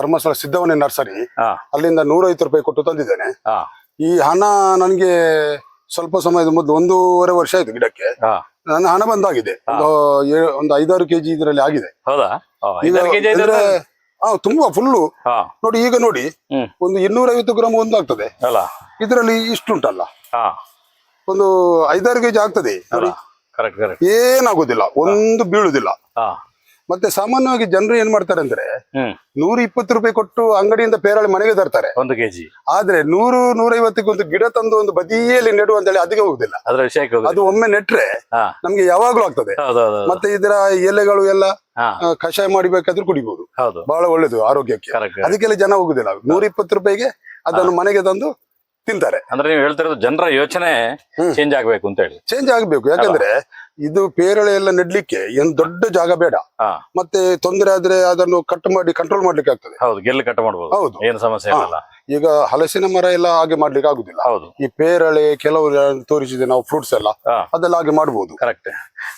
S2: ಧರ್ಮಸ್ಥಳ ಸಿದ್ದವನೆ ನರ್ಸರಿ.
S1: ಹಾ.
S2: ಅಲ್ಲಿಂದ ನೂರೈವತ್ತು ರೂಪಾಯಿ ಕೊಟ್ಟು ತಂದಿದ್ದೇನೆ.
S1: ಹಾ.
S2: ಈ ಹಣ ನನಗೆ ಸ್ವಲ್ಪ ಸಮಯದ ಮೊದಲು ಒಂದೂವರೆ ವರ್ಷ ಆಯ್ತು ಗಿಡಕ್ಕೆ.
S1: ಹಾ.
S2: ನನ್ನ ಹಣ ಬಂದಾಗಿದೆ. ಒಂದು ಏ- ಒಂದು ಐದಾರು ಕೆಜಿ ಇದರಲ್ಲಿ ಆಗಿದೆ.
S1: ಹೌದಾ? ಓ,
S2: ಈಗ
S1: ಐದಾರು ಕೆಜಿ
S2: ಅಂದ್ರೆ ಹಾ ತುಂಬಾ ಫುಲ್ಲು
S1: ಹಾ.
S2: ನೋಡಿ ಈಗ ನೋಡಿ
S1: ಹ್ಮ್.
S2: ಒಂದು ಇನ್ನೂರೈವತ್ತು ಗ್ರಾಮ್ ಒಂದು ಆಗ್ತದೆ
S1: ಅಲ್ಲ.
S2: ಇದರಲ್ಲಿ ಇಷ್ಟುಂಟಲ್ಲ.
S1: ಹಾ.
S2: ಒಂದು ಐದಾರು ಕೆಜಿ ಆಗ್ತದೆ. ನೋಡಿ
S1: ಕರೆಕ್ಟ್ ಕರೆಕ್ಟ್
S2: ಏನಾಗುದಿಲ್ಲ. ಒಂದು ಬೀಳುದಿಲ್ಲ.
S1: ಹಾ.
S2: ಮತ್ತೆ ಸಾಮಾನ್ಯವಾಗಿ ಜನರು ಏನ್ ಮಾಡ್ತಾರೆ ಅಂದ್ರೆ ನೂರ ಇಪ್ಪತ್ತು ರೂಪಾಯಿ ಕೊಟ್ಟು ಅಂಗಡಿಯಿಂದ ಪೇರಳೆ ಮನೆಗೆ ತರ್ತಾರೆ.
S1: ಒಂದು ಕೆಜಿ.
S2: ಆದ್ರೆ ನೂರು ನೂರೈವತ್ತಿಗೆ ಒಂದು ಗಿಡ ತಂದು ಒಂದು ಬದಿಯಲ್ಲಿ ನೆಡು ಅಂತೇಳಿ ಅದಕ್ಕೆ ಹೋಗುದಿಲ್ಲ.
S1: ಅದ್ರ ವಿಷಯಕ್ಕೆ
S2: ಅದು ಒಮ್ಮೆ ನೆಟ್ರೆ ನಮ್ಗೆ ಯಾವಾಗ್ಲೂ ಆಗ್ತದೆ.
S1: ಹೌದೌದು
S2: ಮತ್ತೆ ಇದರ ಎಲೆಗಳು ಎಲ್ಲ
S1: ಹಾ.
S2: ಆ, ಕಷಾಯ ಮಾಡಿಬೇಕಾದ್ರೂ ಕುಡಿಬಹುದು
S1: ಹೌದು.
S2: ಬಹಳ ಒಳ್ಳೇದು ಆರೋಗ್ಯಕ್ಕೆ.
S1: ಕರೆಕ್ಟ್
S2: ಅದಕ್ಕೆಲ್ಲ ಜನ ಹೋಗುದಿಲ್ಲ. ನೂರ ಇಪ್ಪತ್ತು ರೂಪಾಯಿಗೆ ಅದನ್ನು ಮನೆಗೆ ತಂದು ತಿಂತಾರೆ.
S1: ಅಂದ್ರೆ ನೀವು ಹೇಳ್ತಿರೋದು ಜನರ ಯೋಚನೆ ಚೇಂಜ್ ಆಗ್ಬೇಕು ಅಂತ ಹೇಳಿ
S2: ಚೇಂಜ್ ಆಗ್ಬೇಕು. ಯಾಕಂದ್ರೆ ಇದು ಪೇರಳೆ ಎಲ್ಲ ನೆಡ್ಲಿಕ್ಕೆ ಏನ್ ದೊಡ್ಡ ಜಾಗ ಬೇಡ. ಮತ್ತೆ ತೊಂದರೆ ಆದ್ರೆ ಅದನ್ನು ಕಟ್ ಮಾಡಿ ಕಂಟ್ರೋಲ್ ಮಾಡ್ಲಿಕ್ಕೆ ಆಗ್ತದೆ.
S1: ಹೌದು ಗೆಲ್ಲು ಕಟ್ ಮಾಡಬಹುದು
S2: ಹೌದು.
S1: ಏನು ಸಮಸ್ಯೆ ಇಲ್ಲ
S2: ಈಗ ಹಲಸಿನ ಮರ ಎಲ್ಲ ಹಾಗೆ ಮಾಡ್ಲಿಕ್ಕೆ ಆಗುದಿಲ್ಲ.
S1: ಹೌದು.
S2: ಈ ಪೇರಳೆ ಕೆಲವು ತೋರಿಸಿದೆ ನಾವು ಫ್ರೂಟ್ಸ್ ಎಲ್ಲ. ಅದೆಲ್ಲ ಹಾಗೆ ಮಾಡಬಹುದು
S1: ಕರೆಕ್ಟ್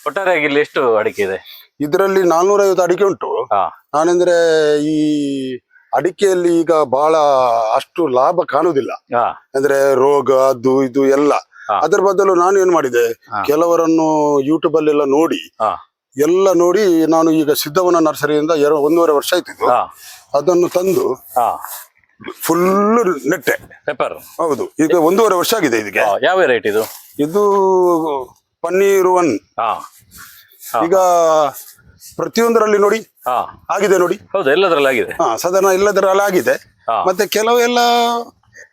S1: ಒಟ್ಟಾರೆಯಾಗಿ ಇಲ್ಲಿ ಎಷ್ಟು ಅಡಿಕೆ ಇದೆ?
S2: ಇದರಲ್ಲಿ ನಾಲ್ನೂರೈವತ್ತು ಅಡಿಕೆ ಉಂಟು. ನಾನಂದ್ರೆ ಈ ಅಡಿಕೆಯಲ್ಲಿ ಈಗ ಬಹಳ ಅಷ್ಟು ಲಾಭ ಕಾಣುದಿಲ್ಲ.
S1: ಹಾ.
S2: ಅಂದ್ರೆ ರೋಗ ಅದು ಇದು ಎಲ್ಲ. ಅದರ ಬದಲು ನಾನು ಏನ್ ಮಾಡಿದೆ. ಕೆಲವರನ್ನು ಯೂಟ್ಯೂಬ್ ಅಲ್ಲೆಲ್ಲ ನೋಡಿ ಎಲ್ಲ ನೋಡಿ ನಾನು ಈಗ ಸಿದ್ದವನ ನರ್ಸರಿಯಿಂದ ಎರಡು ಒಂದೂವರೆ ವರ್ಷ
S1: ಆಯ್ತು
S2: ಅದನ್ನು ತಂದು ಫುಲ್ ನೆಟ್ಟೆ.
S1: ಪೆಪ್ಪರ್
S2: ಹೌದು. ಈಗ ಒಂದೂವರೆ ವರ್ಷ ಆಗಿದೆ ಇದಕ್ಕೆ.
S1: ಯಾವ ವೆರೈಟಿ ಇದು?
S2: ಇದು ಪನ್ನೀರ್ ಒನ್. ಈಗ ಪ್ರತಿಯೊಂದರಲ್ಲಿ ನೋಡಿ. ಆಗಿದೆ ನೋಡಿ.
S1: ಹೌದು ಎಲ್ಲದರಲ್ಲಿ ಆಗಿದೆ
S2: ಸಾಧಾರಣ ಎಲ್ಲದರಲ್ಲಿ ಆಗಿದೆ ಮತ್ತೆ ಕೆಲವು ಎಲ್ಲ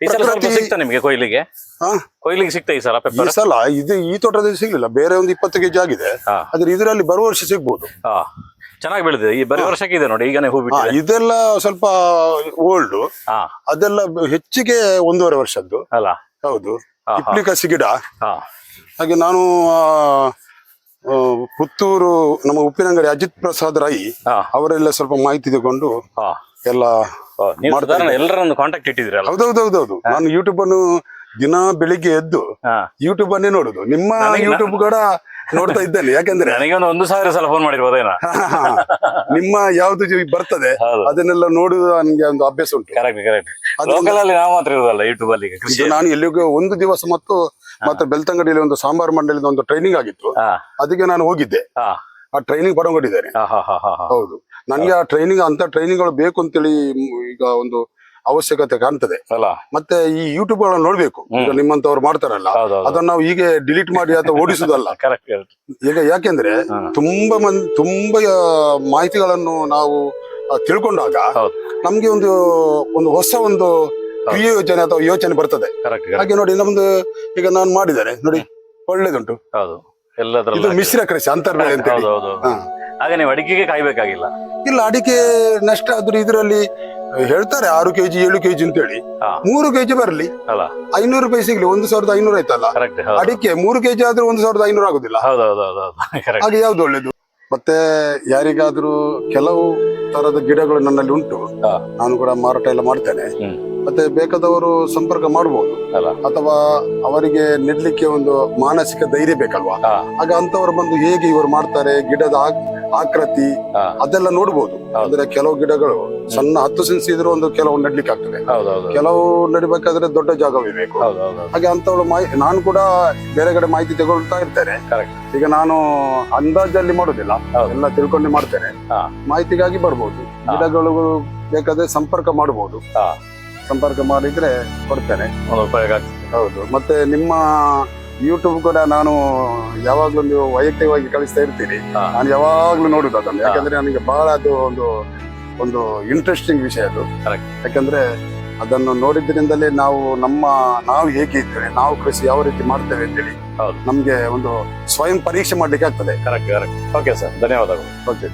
S1: ಈ ಸಲ ಸ್ವಲ್ಪ
S2: ಪ್ರಕೃತಿ-
S1: ಸಿಗ್ತಾ ನಿಮಗೆ ಕೊಯ್ಲಿಗೆ?
S2: ಹಾ,
S1: ಕೊಯ್ಲಿಗೆ ಸಿಗ್ತಾ ಈ ಸಲ
S2: ಈ
S1: ಪೆಪ್ಪರ್?
S2: ಸಲ ಇದು ಈ ತೋಟದಲ್ಲಿ ಸಿಗ್ಲಿಲ್ಲ. ಬೇರೆ ಒಂದು ಇಪ್ಪತ್ತು ಕೆಜಿ ಆಗಿದೆ.
S1: ಹಾ.
S2: ಆದ್ರೆ ಇದರಲ್ಲಿ ಬರುವ ವರ್ಷ ಸಿಗ್ಬೋದು.
S1: ಹಾ. ಚೆನ್ನಾಗಿ ಬೆಳೆದಿದೆ. ಈ ಬರೀ ವರ್ಷಕ್ಕೆ ಇದೆ ನೋಡಿ ಈಗನೇ ಹೂ
S2: ಹಾ
S1: ಬಿಟ್ಟಿದೆ
S2: ಇದೆಲ್ಲ ಸ್ವಲ್ಪ ಓಲ್ಡ್.
S1: ಹಾ.
S2: ಅದೆಲ್ಲ ಹೆಚ್ಚಿಗೆ ಒಂದೂವರೆ ವರ್ಷದ್ದು.
S1: ಅಲ್ಲ.
S2: ಹೌದು.
S1: ಹಾ, ಹಾ.
S2: ಇಪ್ಲಿಕಸಿ ಗಿಡ.
S1: ಹಾ.
S2: ಹಾಗೆ ನಾನು ಆ, ಆ, ಪುತ್ತೂರು ನಮ್ಮ ಉಪ್ಪಿನಂಗಡಿ ಅಜಿತ್ ಪ್ರಸಾದ್ ರೈ
S1: ಹಾ.
S2: ಅವರೆಲ್ಲ ಸ್ವಲ್ಪ ಮಾಹಿತಿ ತಗೊಂಡು
S1: ಹಾ.
S2: ಎಲ್ಲ
S1: ಎಲ್ಲರನ್ನು ಕಾಂಟ್ಯಾಕ್ಟ್ ಹೌದು
S2: ಹೌದೌದೌದೌದು. ನಾನು ಯೂಟ್ಯೂಬ್ ಅನ್ನು ದಿನ ಬೆಳಿಗ್ಗೆ ಎದ್ದು ಯೂಟ್ಯೂಬ್ ಅನ್ನೇ ನೋಡುದು. ನಿಮ್ಮ ಯೂಟ್ಯೂಬ್ ಕೂಡ ನೋಡ್ತಾ ಇದ್ದೇನೆ. ಯಾಕಂದ್ರೆ
S1: ನನಗೆ ಒಂದು ಒಂದು ಸಾವಿರ ಸಲ ಫೋನ್ ಮಾಡಿರ್ಬೋದೇನೋ?
S2: ನಿಮ್ಮ ಯಾವ್ದು ಬರ್ತದೆ ಅದನ್ನೆಲ್ಲ ನೋಡುದು ನನಗೆ ಒಂದು ಅಭ್ಯಾಸ ಉಂಟು.
S1: ಕರೆಕ್ಟ್ ಕರೆಕ್ಟ್
S2: ಅದು
S1: ಲೋಕಲ್ ಅಲ್ಲಿ ನಾವು ಮಾತ್ರ ಇರೋದಲ್ಲ ಯೂಟ್ಯೂಬ್ ಅಲ್ಲಿ
S2: ನಾನು ಎಲ್ಲಿಗೂ ಒಂದು ದಿವಸ ಮತ್ತು ಮತ್ತೆ ಬೆಳ್ತಂಗಡಿಯಲ್ಲಿ ಒಂದು ಸಾಂಬಾರ್ ಮಂಡಳಿದ ಒಂದು ಟ್ರೈನಿಂಗ್ ಆಗಿತ್ತು. ಅದಕ್ಕೆ ನಾನು ಹೋಗಿದ್ದೆ. ಆ ಟ್ರೈನಿಂಗ್ ಪಡ್ಕೊಂಡಿದ್ದೇನೆ ಹೌದು. ನನಗೆ ಆ ಟ್ರೈನಿಂಗ್ ಅಂತ ಟ್ರೈನಿಂಗ್ಗಳು ಬೇಕು ಅಂತೇಳಿ ಈಗ ಒಂದು ಅವಶ್ಯಕತೆ ಕಾಣ್ತದೆ.
S1: ಅಲ್ಲ.
S2: ಮತ್ತೆ ಈ ಯೂಟ್ಯೂಬ್ ಗಳನ್ನ ನೋಡ್ಬೇಕು. ಈಗ. ನಿಮ್ಮಂತವ್ರು ಮಾಡ್ತಾರಲ್ಲ ಅದನ್ನ ನಾವು ಹೀಗೆ ಡಿಲೀಟ್ ಮಾಡಿ ಅಥವಾ ಓಡಿಸುದಲ್ಲ. ಈಗ ಯಾಕೆಂದ್ರೆ ತುಂಬಾ ಮಂದಿ ತುಂಬಾ ಮಾಹಿತಿಗಳನ್ನು ನಾವು ತಿಳ್ಕೊಂಡಾಗ ನಮ್ಗೆ ಒಂದು ಒಂದು ಹೊಸ ಒಂದು ಕ್ರಿಯೆ ಯೋಚನೆ ಅಥವಾ ಯೋಚನೆ ಬರ್ತದೆ. ಹಾಗೆ ನೋಡಿ ನಮ್ದು ಈಗ ನಾನು ಮಾಡಿದ್ದಾರೆ ನೋಡಿ ಒಳ್ಳೇದುಂಟು. ಮಿಶ್ರ ಕೃಷಿ ಅಂತರ್ಬೆಳೆ ಅಂತ
S1: ಹಾಗೆ ನೀವು ಅಡಿಕೆಗೆ ಕಾಯ್ಬೇಕಾಗಿಲ್ಲ.
S2: ಇಲ್ಲ ಅಡಿಕೆ ನಷ್ಟ ಆದ್ರೆ ಇದರಲ್ಲಿ ಹೇಳ್ತಾರೆ ಆರು ಕೆಜಿ ಏಳು ಕೆಜಿ ಅಂತ
S1: ಹೇಳಿ
S2: ಮೂರು ಕೆಜಿ ಬರಲಿ.
S1: ಅಲ್ಲ.
S2: ಐನೂರು ರೂಪಾಯಿ ಸಿಗ್ಲಿ ಒಂದು ಸಾವಿರದ ಐನೂರು ಆಯ್ತಲ್ಲ?
S1: ಕರೆಕ್ಟ್ ಹೌದು.
S2: ಅಡಿಕೆ ಮೂರು ಕೆಜಿ ಆದ್ರೂ ಒಂದು ಸಾವಿರದ ಐನೂರು ಆಗುದಿಲ್ಲ.
S1: ಹೌದು ಹೌದು ಹೌದು ಹೌದು. ಕರೆಕ್ಟ್
S2: ಹಾಗೆ ಯಾವ್ದು ಒಳ್ಳೇದು? ಮತ್ತೆ ಯಾರಿಗಾದ್ರೂ ಕೆಲವು ತರದ ಗಿಡಗಳು ನನ್ನಲ್ಲಿ ಉಂಟು.
S1: ಹಾ.
S2: ನಾನು ಕೂಡ ಮಾರಾಟ ಎಲ್ಲ ಮಾಡ್ತೇನೆ.
S1: ಹ್ಮ್.
S2: ಮತ್ತೆ ಬೇಕಾದವರು ಸಂಪರ್ಕ ಮಾಡಬಹುದು
S1: ಅಲ್ಲ.
S2: ಅಥವಾ ಅವರಿಗೆ ನೆಡ್ಲಿಕ್ಕೆ ಒಂದು ಮಾನಸಿಕ ಧೈರ್ಯ ಬೇಕಲ್ವಾ?
S1: ಹಾ.
S2: ಆಗ ಅಂತವರು ಬಂದು ಹೇಗೆ ಇವರು ಮಾಡ್ತಾರೆ? ಗಿಡದ ಆಕೃತಿ. ಅದೆಲ್ಲ ನೋಡ್ಬೋದು
S1: ಹೌದು.
S2: ಅಂದ್ರೆ ಕೆಲವು ಗಿಡಗಳು ಸಣ್ಣ ಹತ್ತು ಸೆನ್ಸ್ ಇದ್ರೂ ಒಂದು ಕೆಲವು ನಡ್ಲಿಕ್ಕೆ ಆಗ್ತದೆ ಕೆಲವು ನಡಿಬೇಕಾದ್ರೆ ದೊಡ್ಡ ಜಾಗವೇ ಬೇಕು
S1: ಹೌದು ಹೌದು ಹೌದು
S2: ಹಾಗೆ ಅಂತವಳು ಮಾಹಿತಿ ನಾನು ಕೂಡ ಬೇರೆ ಕಡೆ ಮಾಹಿತಿ ತಗೊಳ್ತಾ ಇರ್ತೇನೆ. ಈಗ ನಾನು ಅಂದಾಜಲ್ಲಿ ಮಾಡೋದಿಲ್ಲ. ಎಲ್ಲ ತಿಳ್ಕೊಂಡೆ ಮಾಡ್ತೇನೆ. ಮಾಹಿತಿಗಾಗಿ ಬರ್ಬೋದು. ಗಿಡಗಳು ಬೇಕಾದ್ರೆ ಸಂಪರ್ಕ ಮಾಡಬಹುದು
S1: ಹಾ.
S2: ಸಂಪರ್ಕ ಮಾಡಿದ್ರೆ ಕೊಡ್ತೇನೆ ಹೌದು ಮತ್ತೆ ನಿಮ್ಮ ಯೂಟ್ಯೂಬ್ ಕೂಡ ನಾನು ಯಾವಾಗಲೂ ನೀವು ವೈಯಕ್ತಿಕವಾಗಿ ಕಳಿಸ್ತಾ ಇರ್ತೀರಿ. ನಾನು ಯಾವಾಗ್ಲೂ ನೋಡುದು ಅದನ್ನು. ಯಾಕಂದ್ರೆ ನನಗೆ ಬಹಳ ಅದು ಒಂದು ಒಂದು ಇಂಟ್ರೆಸ್ಟಿಂಗ್ ವಿಷಯ ಅದು. ಯಾಕಂದ್ರೆ ಅದನ್ನು ನೋಡಿದ್ರಿಂದಲೇ ನಾವು ನಮ್ಮ ನಾವು ಹೇಗೆ ಇದ್ದೇವೆ ನಾವು ಕೃಷಿ ಯಾವ ರೀತಿ ಮಾಡ್ತೇವೆ ಅಂತೇಳಿ
S1: ಹೌದು.
S2: ನಮ್ಗೆ ಒಂದು ಸ್ವಯಂ ಪರೀಕ್ಷೆ ಮಾಡ್ಲಿಕ್ಕೆ ಆಗ್ತದೆ.
S1: ಕರೆಕ್ಟ್ ಕರೆಕ್ಟ್ ಓಕೆ ಸರ್ ಧನ್ಯವಾದಗಳು.
S2: ಓಕೆ